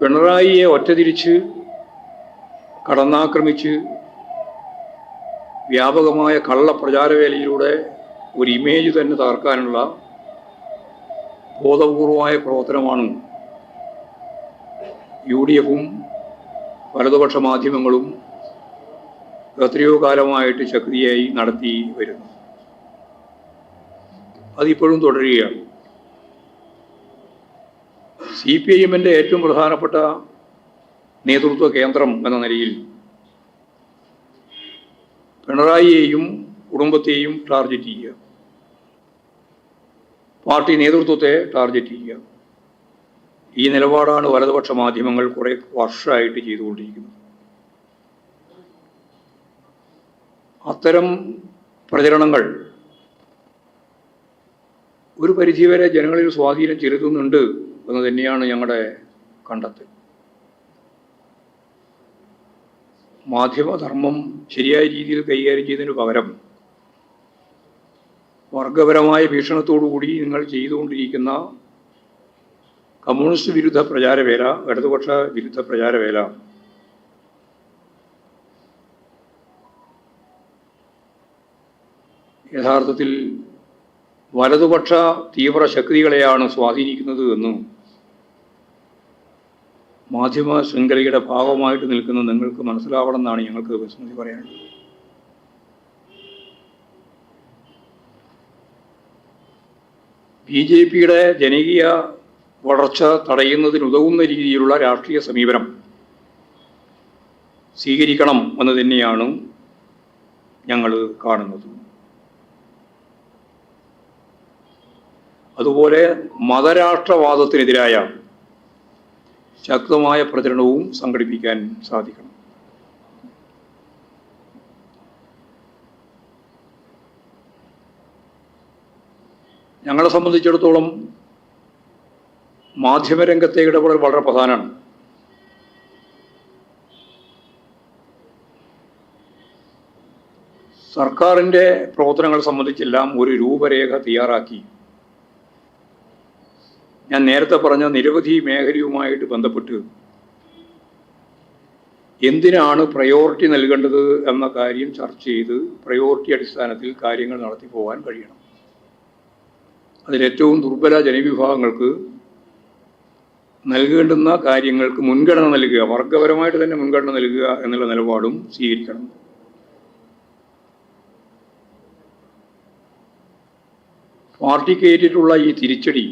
പിണറായിയെ ഒറ്റതിരിച്ച് കടന്നാക്രമിച്ച് വ്യാപകമായ കള്ള പ്രചാരവേലയിലൂടെ ഒരു ഇമേജ് തന്നെ തകർക്കാനുള്ള ബോധപൂർവമായ പ്രവർത്തനമാണ് യു ഡി എഫും വലതുപക്ഷ മാധ്യമങ്ങളും എത്രയോ കാലമായിട്ട് ശക്തിയായി നടത്തി വരുന്നു. അതിപ്പോഴും തുടരുകയാണ്. സി പി ഐ എമ്മിന്റെ ഏറ്റവും പ്രധാനപ്പെട്ട നേതൃത്വ കേന്ദ്രം എന്ന നിലയിൽ പിണറായിയെയും കുടുംബത്തെയും ടാർഗറ്റ് ചെയ്യുക. പാർട്ടി നേതൃത്വത്തെ ടാർഗറ്റ് ചെയ്യുക. ഈ നിലപാടാണ് വലതുപക്ഷ മാധ്യമങ്ങൾ കുറേ വർഷമായിട്ട് ചെയ്തുകൊണ്ടിരിക്കുന്നത്. അത്തരം പ്രചരണങ്ങൾ ഒരു പരിധിവരെ ജനങ്ങളിൽ സ്വാധീനം ചെലുത്തുന്നുണ്ട് എന്ന് തന്നെയാണ് ഞങ്ങളുടെ കണ്ടെത്തൽ. മാധ്യമധർമ്മം ശരിയായ രീതിയിൽ കൈകാര്യം ചെയ്തതിന് പകരം വർഗപരമായ ഭീഷണത്തോടുകൂടി നിങ്ങൾ ചെയ്തുകൊണ്ടിരിക്കുന്ന കമ്മ്യൂണിസ്റ്റ് വിരുദ്ധ പ്രചാരവേല ഇടതുപക്ഷ വിരുദ്ധ പ്രചാരവേല യഥാർത്ഥത്തിൽ വലതുപക്ഷ തീവ്ര ശക്തികളെയാണ് സ്വാധീനിക്കുന്നത് എന്നും മാധ്യമ ശൃംഖലയുടെ ഭാഗമായിട്ട് നിൽക്കുന്ന നിങ്ങൾക്ക് മനസ്സിലാവണം എന്നാണ് ഞങ്ങൾക്ക് വിസ്മൃതി പറയാനുള്ളത് ബി ജെ പിയുടെ ജനകീയ വളർച്ച തടയുന്നതിനുതകുന്ന രീതിയിലുള്ള രാഷ്ട്രീയ സമീപനം സ്വീകരിക്കണം എന്ന് തന്നെയാണ് ഞങ്ങൾ കാണുന്നത്. അതുപോലെ മതരാഷ്ട്രവാദത്തിനെതിരായ ശക്തമായ പ്രചരണവും സംഘടിപ്പിക്കാൻ സാധിക്കണം. ഞങ്ങളെ സംബന്ധിച്ചിടത്തോളം മാധ്യമരംഗത്തെ ഇടപെടൽ വളരെ പ്രധാനമാണ്. സർക്കാരിന്റെ പ്രവർത്തനങ്ങൾ സംബന്ധിച്ചെല്ലാം ഒരു രൂപരേഖ തയ്യാറാക്കി ഞാൻ നേരത്തെ പറഞ്ഞ നിരവധി മേഖലയുമായിട്ട് ബന്ധപ്പെട്ട് എന്തിനാണ് പ്രയോറിറ്റി നൽകേണ്ടത് എന്ന കാര്യം ചർച്ച ചെയ്ത് പ്രയോറിറ്റി അടിസ്ഥാനത്തിൽ കാര്യങ്ങൾ നടത്തി പോകാൻ കഴിയണം. അതിലേറ്റവും ദുർബല ജനവിഭാഗങ്ങൾക്ക് നൽകേണ്ടുന്ന കാര്യങ്ങൾക്ക് മുൻഗണന നൽകുക വർഗപരമായിട്ട് തന്നെ മുൻഗണന നൽകുക എന്നുള്ള നിലപാടും സ്വീകരിക്കണം. പാർട്ടിക്ക് ഏറ്റിട്ടുള്ള ഈ തിരിച്ചടി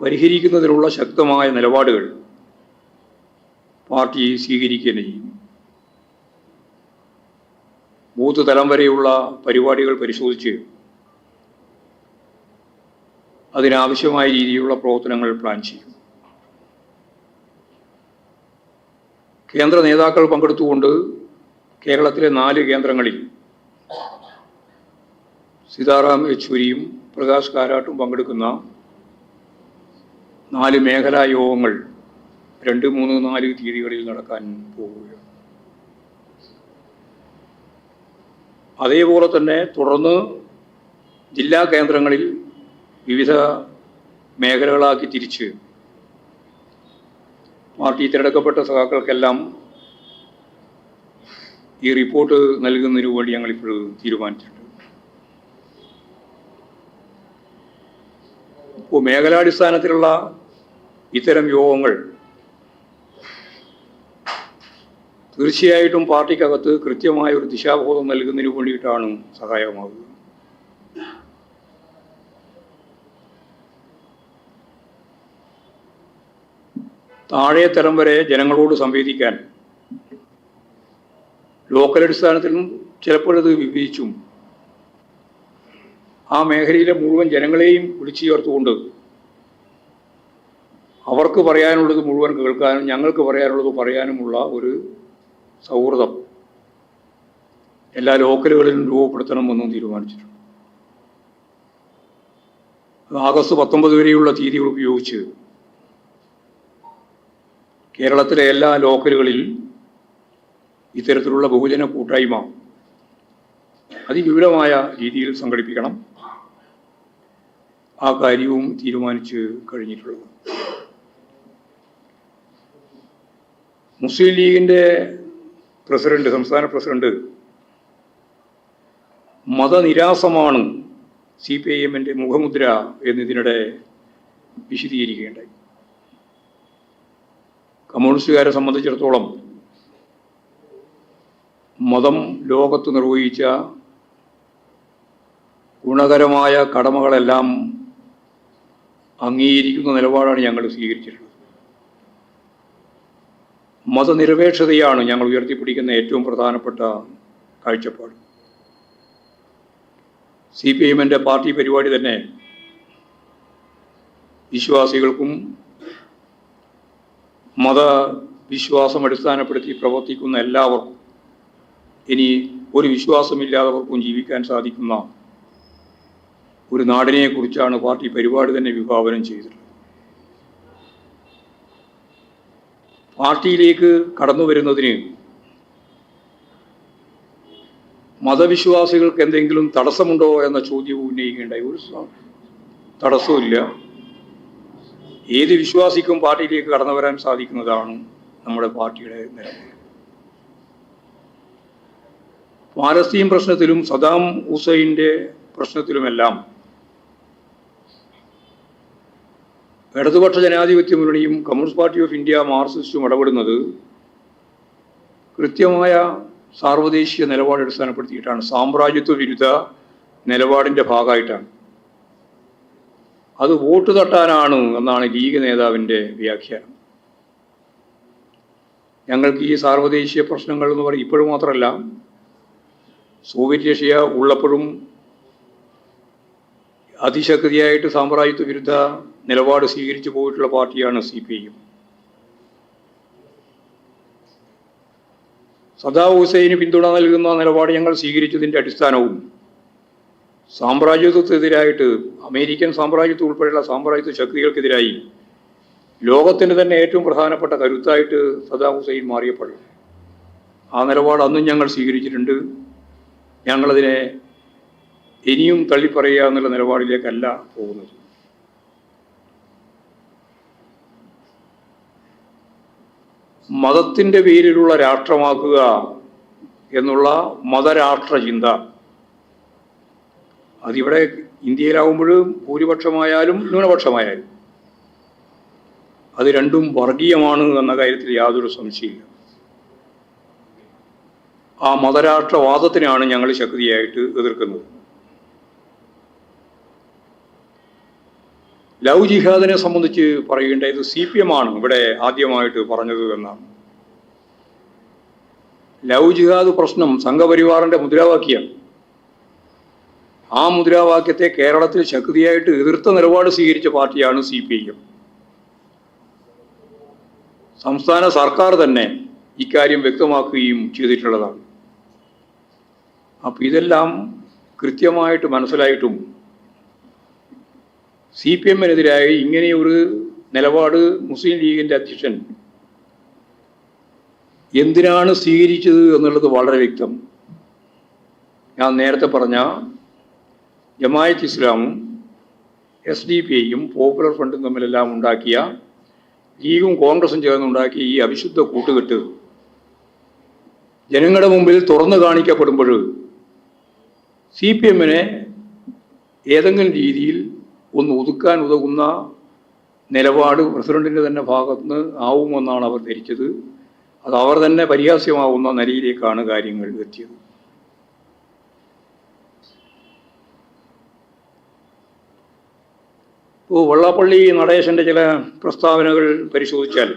പരിഹരിക്കുന്നതിനുള്ള ശക്തമായ നിലപാടുകൾ പാർട്ടി സ്വീകരിക്കുക ചെയ്യും. ബൂത്ത് തലം വരെയുള്ള പരിപാടികൾ പരിശോധിച്ച് അതിനാവശ്യമായ രീതിയിലുള്ള പ്രവർത്തനങ്ങൾ പ്ലാൻ ചെയ്യും. കേന്ദ്ര നേതാക്കൾ പങ്കെടുത്തുകൊണ്ട് കേരളത്തിലെ നാല് കേന്ദ്രങ്ങളിൽ സീതാറാം യെച്ചൂരിയും പ്രകാശ് കാരാട്ടും പങ്കെടുക്കുന്ന നാല് മേഖലാ യോഗങ്ങൾ രണ്ട് മൂന്ന് നാല് തീയതികളിൽ നടക്കാൻ പോവുകയാണ്. അതേപോലെ തന്നെ തുടർന്ന് ജില്ലാ കേന്ദ്രങ്ങളിൽ വിവിധ മേഖലകളാക്കി തിരിച്ച് പാർട്ടി തിരഞ്ഞെടുക്കപ്പെട്ട സഖാക്കൾക്കെല്ലാം ഈ റിപ്പോർട്ട് നൽകുന്നതിനു വേണ്ടി ഞങ്ങൾ ഇപ്പോൾ തീരുമാനിച്ചിട്ടുണ്ട്. ഇപ്പോൾ മേഖലാടിസ്ഥാനത്തിലുള്ള ഇത്തരം യോഗങ്ങൾ തീർച്ചയായിട്ടും പാർട്ടിക്കകത്ത് കൃത്യമായ ഒരു ദിശാബോധം നൽകുന്നതിന് വേണ്ടിയിട്ടാണ് സഹായകമാകുക താഴെ തരം വരെ ജനങ്ങളോട് സംവേദിക്കാൻ ലോക്കൽ അടിസ്ഥാനത്തിലും ചിലപ്പോഴത് വിഭജിച്ചും ആ മേഖലയിലെ മുഴുവൻ ജനങ്ങളെയും വിളിച്ചു ചേർത്തുകൊണ്ട് അവർക്ക് പറയാനുള്ളത് മുഴുവൻ കേൾക്കാനും ഞങ്ങൾക്ക് പറയാനുള്ളത് പറയാനുമുള്ള ഒരു സൗഹൃദം എല്ലാ ലോക്കലുകളിലും രൂപപ്പെടുത്തണമെന്നും തീരുമാനിച്ചിട്ടുണ്ട്. ആഗസ്റ്റ് പത്തൊമ്പത് വരെയുള്ള തീയതികൾ ഉപയോഗിച്ച് കേരളത്തിലെ എല്ലാ ലോക്കലുകളിൽ ഇത്തരത്തിലുള്ള ബഹുജന കൂട്ടായ്മ അതിവിപുലമായ രീതിയിൽ സംഘടിപ്പിക്കണം. ആ കാര്യവും തീരുമാനിച്ച് കഴിഞ്ഞിട്ടുള്ളത്. മുസ്ലിം ലീഗിന്റെ പ്രസിഡന്റ് സംസ്ഥാന പ്രസിഡന്റ് മതനിരാസമാണ് സി പി ഐ എമ്മിന്റെ മുഖമുദ്ര എന്നതിനിടെ വിശദീകരിക്കുകയുണ്ടായി. കമ്മ്യൂണിസ്റ്റുകാരെ സംബന്ധിച്ചിടത്തോളം മതം ലോകത്ത് നിർവഹിച്ച ഗുണകരമായ കടമകളെല്ലാം അംഗീകരിക്കുന്ന നിലപാടാണ് ഞങ്ങൾ സ്വീകരിച്ചിട്ടുള്ളത്. മതനിരപേക്ഷതയാണ് ഞങ്ങൾ ഉയർത്തിപ്പിടിക്കുന്ന ഏറ്റവും പ്രധാനപ്പെട്ട കാഴ്ചപ്പാട്. സി പി എമ്മിന്റെ പാർട്ടി പരിപാടി തന്നെ വിശ്വാസികൾക്കും മതവിശ്വാസം അടിസ്ഥാനപ്പെടുത്തി പ്രവർത്തിക്കുന്ന എല്ലാവർക്കും ഇനി ഒരു വിശ്വാസമില്ലാത്തവർക്കും ജീവിക്കാൻ സാധിക്കുന്ന ഒരു നാടിനെക്കുറിച്ചാണ് പാർട്ടി പരിപാടി തന്നെ വിഭാവനം ചെയ്തിട്ടുള്ളത്. പാർട്ടിയിലേക്ക് കടന്നു വരുന്നതിന് മതവിശ്വാസികൾക്ക് എന്തെങ്കിലും തടസ്സമുണ്ടോ എന്ന ചോദ്യവും ഉന്നയിക്കേണ്ടായി ഒരു തടസ്സമില്ല ഏത് വിശ്വാസിക്കും പാർട്ടിയിലേക്ക് കടന്നു വരാൻ സാധിക്കുന്നതാണ് നമ്മുടെ പാർട്ടിയുടെ നിലപാട്. പാലസ്തീൻ പ്രശ്നത്തിലും സദാം ഹുസൈന്റെ പ്രശ്നത്തിലുമെല്ലാം ഇടതുപക്ഷ ജനാധിപത്യ മുന്നണിയും കമ്മ്യൂണിസ്റ്റ് പാർട്ടി ഓഫ് ഇന്ത്യ മാർക്സിസ്റ്റും ഇടപെടുന്നത് കൃത്യമായ സാർവദേശീയ നിലപാട് അടിസ്ഥാനപ്പെടുത്തിയിട്ടാണ്. സാമ്രാജ്യത്വ വിരുദ്ധ നിലപാടിന്റെ ഭാഗമായിട്ടാണ്. അത് വോട്ട് തട്ടാനാണ് എന്നാണ് ലീഗ് നേതാവിന്റെ വ്യാഖ്യാനം. ഞങ്ങൾക്ക് ഈ സാർവദേശീയ പ്രശ്നങ്ങൾ എന്ന് പറയും ഇപ്പോഴും മാത്രമല്ല സോവിയറ്റ് റഷ്യ ഉള്ളപ്പോഴും അതിശക്തിയായിട്ട് സാമ്രാജ്യത്വ വിരുദ്ധ നിലപാട് സ്വീകരിച്ചു പോയിട്ടുള്ള പാർട്ടിയാണ് സി പി ഐ എം സദാ ഹുസൈന് പിന്തുണ നൽകുന്ന നിലപാട് ഞങ്ങൾ സ്വീകരിച്ചതിന്റെ അടിസ്ഥാനവും സാമ്രാജ്യത്വത്തിനെതിരായിട്ട് അമേരിക്കൻ സാമ്രാജ്യത്വം ഉൾപ്പെടെയുള്ള സാമ്രാജ്യത്വ ശക്തികൾക്കെതിരായി ലോകത്തിന് തന്നെ ഏറ്റവും പ്രധാനപ്പെട്ട കരുത്തായിട്ട് സദാം ഹുസൈൻ മാറിയപ്പോൾ ആ നിലപാട് അന്നും ഞങ്ങൾ സ്വീകരിച്ചിട്ടുണ്ട്. ഞങ്ങളതിനെ ഇനിയും തള്ളിപ്പറയുക എന്നുള്ള നിലപാടിലേക്കല്ല പോകുന്നത്. മതത്തിന്റെ പേരിലുള്ള രാഷ്ട്രമാക്കുക എന്നുള്ള മതരാഷ്ട്ര ചിന്ത അതിവിടെ ഇന്ത്യയിലാവുമ്പോഴും ഭൂരിപക്ഷമായാലും ന്യൂനപക്ഷമായാലും അത് രണ്ടും വർഗീയമാണ് എന്ന കാര്യത്തിൽ യാതൊരു സംശയമില്ല ആ മതരാഷ്ട്രവാദത്തിനാണ് ഞങ്ങൾ ശക്തിയായിട്ട് എതിർക്കുന്നത്. ലവ് ജിഹാദിനെ സംബന്ധിച്ച് പറയേണ്ട ഇത് സി പി എം ആണ് ഇവിടെ ആദ്യമായിട്ട് പറഞ്ഞത് എന്നാണ്. ലവ് ജിഹാദ് പ്രശ്നം സംഘപരിവാറിന്റെ മുദ്രാവാക്യം ആ മുദ്രാവാക്യത്തെ കേരളത്തിൽ ശക്തിയായിട്ട് എതിർത്ത നിലപാട് സ്വീകരിച്ച പാർട്ടിയാണ് സി പി ഐ എം. സംസ്ഥാന സർക്കാർ തന്നെ ഇക്കാര്യം വ്യക്തമാക്കുകയും ചെയ്തിട്ടുള്ളതാണ്. അപ്പം ഇതെല്ലാം കൃത്യമായിട്ട് മനസ്സിലായിട്ടും സി പി എമ്മിനെതിരായി ഇങ്ങനെയൊരു നിലപാട് മുസ്ലിം ലീഗിന്റെ അധ്യക്ഷൻ എന്തിനാണ് സ്വീകരിച്ചത് എന്നുള്ളത് വളരെ വ്യക്തം. ഞാൻ നേരത്തെ പറഞ്ഞ ജമായത്ത് ഇസ്ലാമും എസ് ഡി പി ഐയും പോപ്പുലർ ഫ്രണ്ടും തമ്മിലെല്ലാം ഉണ്ടാക്കിയ ലീഗും കോൺഗ്രസും ചേർന്നുണ്ടാക്കിയ ഈ അവിശുദ്ധ കൂട്ടുകെട്ട് ജനങ്ങളുടെ മുമ്പിൽ തുറന്നു കാണിക്കപ്പെടുമ്പോൾ സി പി എമ്മിനെ ഏതെങ്കിലും രീതിയിൽ ഒന്ന് ഒതുക്കാൻ ഉതകുന്ന നിലപാട് പ്രസിഡന്റിന്റെ തന്നെ ഭാഗത്തുനിന്ന് ആവുമെന്നാണ് അവർ ധരിച്ചത്. അത് അവർ തന്നെ പരിഹാസ്യമാവുന്ന നിലയിലേക്കാണ് കാര്യങ്ങൾ എത്തിയത്. ഇപ്പോൾ വെള്ളാപ്പള്ളി നടേശന്റെ ചില പ്രസ്താവനകൾ പരിശോധിച്ചാൽ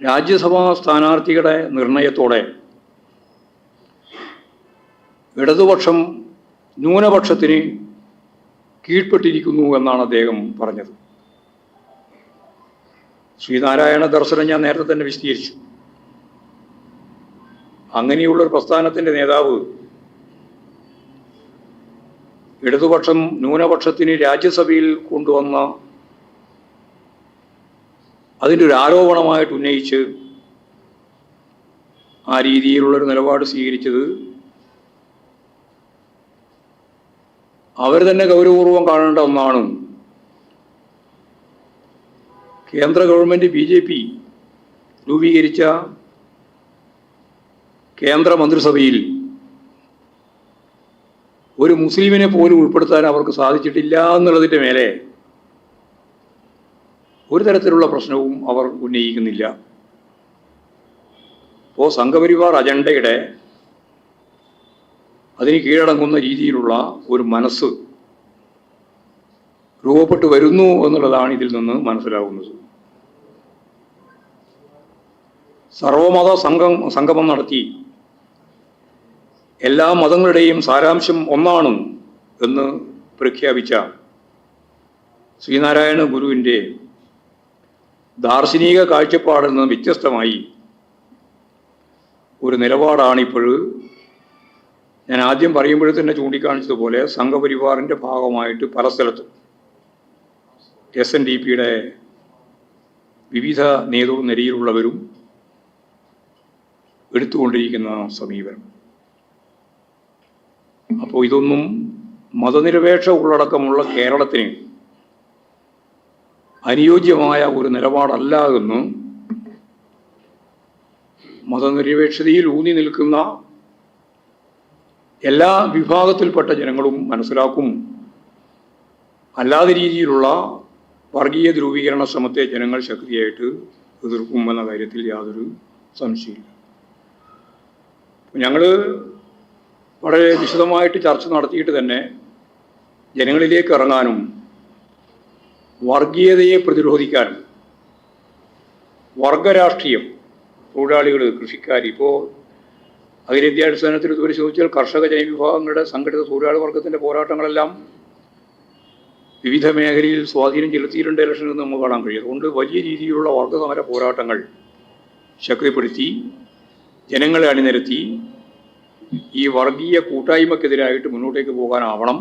രാജ്യസഭാ സ്ഥാനാർത്ഥികളുടെ നിർണയത്തോടെ ഇടതുപക്ഷം ന്യൂനപക്ഷത്തിന് കീഴ്പ്പെട്ടിരിക്കുന്നു എന്നാണ് അദ്ദേഹം പറഞ്ഞത്. ശ്രീനാരായണ ദർശനം ഞാൻ നേരത്തെ തന്നെ വിശദീകരിച്ചു. അങ്ങനെയുള്ള ഒരു പ്രസ്ഥാനത്തിന്റെ നേതാവ് ഇടതുപക്ഷം ന്യൂനപക്ഷത്തിന് രാജ്യസഭയിൽ കൊണ്ടുവന്ന അതിന്റെ ഒരു ആരോപണമായിട്ട് ഉന്നയിച്ച് ആ രീതിയിലുള്ളൊരു നിലപാട് സ്വീകരിച്ചത് അവർ തന്നെ ഗൗരവപൂർവം കാണേണ്ട ഒന്നാണ്. കേന്ദ്ര ഗവൺമെന്റ് ബി ജെ പി രൂപീകരിച്ച കേന്ദ്ര മന്ത്രിസഭയിൽ ഒരു മുസ്ലിമിനെ പോലും ഉൾപ്പെടുത്താൻ അവർക്ക് സാധിച്ചിട്ടില്ല എന്നുള്ളതിന്റെ മേലെ ഒരു തരത്തിലുള്ള പ്രശ്നവും അവർ ഉന്നയിക്കുന്നില്ല. അപ്പോൾ സംഘപരിവാർ അജണ്ടയുടെ അതിന് കീഴടങ്ങുന്ന രീതിയിലുള്ള ഒരു മനസ്സ് രൂപപ്പെട്ടു വരുന്നു എന്നുള്ളതാണ് ഇതിൽ നിന്ന് മനസ്സിലാകുന്നത്. സർവമത സംഘം സംഗമം നടത്തി എല്ലാ മതങ്ങളുടെയും സാരാംശം ഒന്നാണ് എന്ന് പ്രഖ്യാപിച്ച ശ്രീനാരായണ ഗുരുവിന്റെ ദാർശനിക കാഴ്ചപ്പാടിൽ നിന്ന് വ്യത്യസ്തമായി ഒരു നിലപാടാണ് ഇപ്പോൾ ഞാൻ ആദ്യം പറയുമ്പോഴേ തന്നെ ചൂണ്ടിക്കാണിച്ചതുപോലെ സംഘപരിവാറിന്റെ ഭാഗമായിട്ട് പല സ്ഥലത്തും എസ് എൻ ഡി പിയുടെ വിവിധ നേതൃനിരയിലുള്ളവരും എടുത്തുകൊണ്ടിരിക്കുന്ന സമീപനം. അപ്പോൾ ഇതൊന്നും മതനിരപേക്ഷ ഉള്ളടക്കമുള്ള കേരളത്തിന് അനുയോജ്യമായ ഒരു നിലപാടല്ല എന്ന് മതനിരപേക്ഷതയിൽ ഊന്നി നിൽക്കുന്ന എല്ലാ വിഭാഗത്തിൽപ്പെട്ട ജനങ്ങളും മനസ്സിലാക്കും. അല്ലാതെ രീതിയിലുള്ള വർഗീയ ധ്രുവീകരണ ശ്രമത്തെ ജനങ്ങൾ ശക്തിയായിട്ട് എതിർക്കും എന്ന കാര്യത്തിൽ യാതൊരു സംശയമില്ല ഞങ്ങൾ വളരെ വിശദമായിട്ട് ചർച്ച നടത്തിയിട്ട് തന്നെ ജനങ്ങളിലേക്ക് ഇറങ്ങാനും വർഗീയതയെ പ്രതിരോധിക്കാനും വർഗരാഷ്ട്രീയം തൊഴിലാളികൾ കൃഷിക്കാർ ഇപ്പോൾ അഖിലേന്ത്യാടിസ്ഥാനത്തിൽ ഇതുവരെ ചോദിച്ചാൽ കർഷക ജനവിഭാഗങ്ങളുടെ സംഘടിത തൊഴിലാളി വർഗത്തിന്റെ പോരാട്ടങ്ങളെല്ലാം വിവിധ മേഖലയിൽ സ്വാധീനം ചെലുത്തിയിട്ടുണ്ട് ഇലക്ഷനിൽ നിന്ന് നമുക്ക് കാണാൻ കഴിയും. അതുകൊണ്ട് വലിയ രീതിയിലുള്ള വർഗസമര പോരാട്ടങ്ങൾ ശക്തിപ്പെടുത്തി ജനങ്ങളെ അണിനിരത്തി ഈ വർഗീയ കൂട്ടായ്മക്കെതിരായിട്ട് മുന്നോട്ടേക്ക് പോകാനാവണം.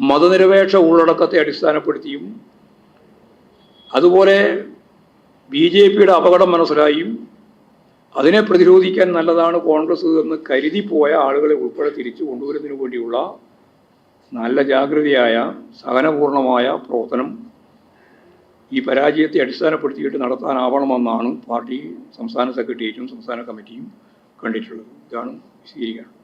മതനിരപേക്ഷ ഉള്ളടക്കത്തെ അടിസ്ഥാനപ്പെടുത്തിയും അതുപോലെ ബി ജെ പിയുടെ അപകടം മനസ്സിലായും അതിനെ പ്രതിരോധിക്കാൻ നല്ലതാണ് കോൺഗ്രസ് എന്ന് കരുതിപ്പോയ ആളുകളെ ഉൾപ്പെടെ തിരിച്ചു കൊണ്ടുവരുന്നതിന് വേണ്ടിയുള്ള നല്ല ജാഗ്രതയായ സഹനപൂർണമായ പ്രവർത്തനം ഈ പരാജയത്തെ അടിസ്ഥാനപ്പെടുത്തിയിട്ട് നടത്താനാവണമെന്നാണ് പാർട്ടി സംസ്ഥാന സെക്രട്ടേറിയറ്റും സംസ്ഥാന കമ്മിറ്റിയും കണ്ടിട്ടുള്ളത്. ഇതാണ് വിശദീകരിക്കുന്നത്